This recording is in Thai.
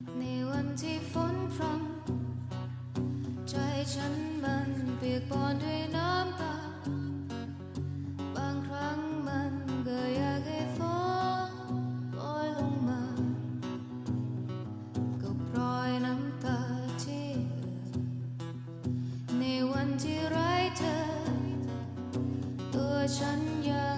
ในวันที่ฝนพรำใจฉันมันเปียกปอนด้วยน้ำตา บางครั้งมันก็อยากให้ฝนโปรยลงมา ก็ปล่อยน้ำตาที่ในวันที่ไร้เธอ ตัวฉันยัง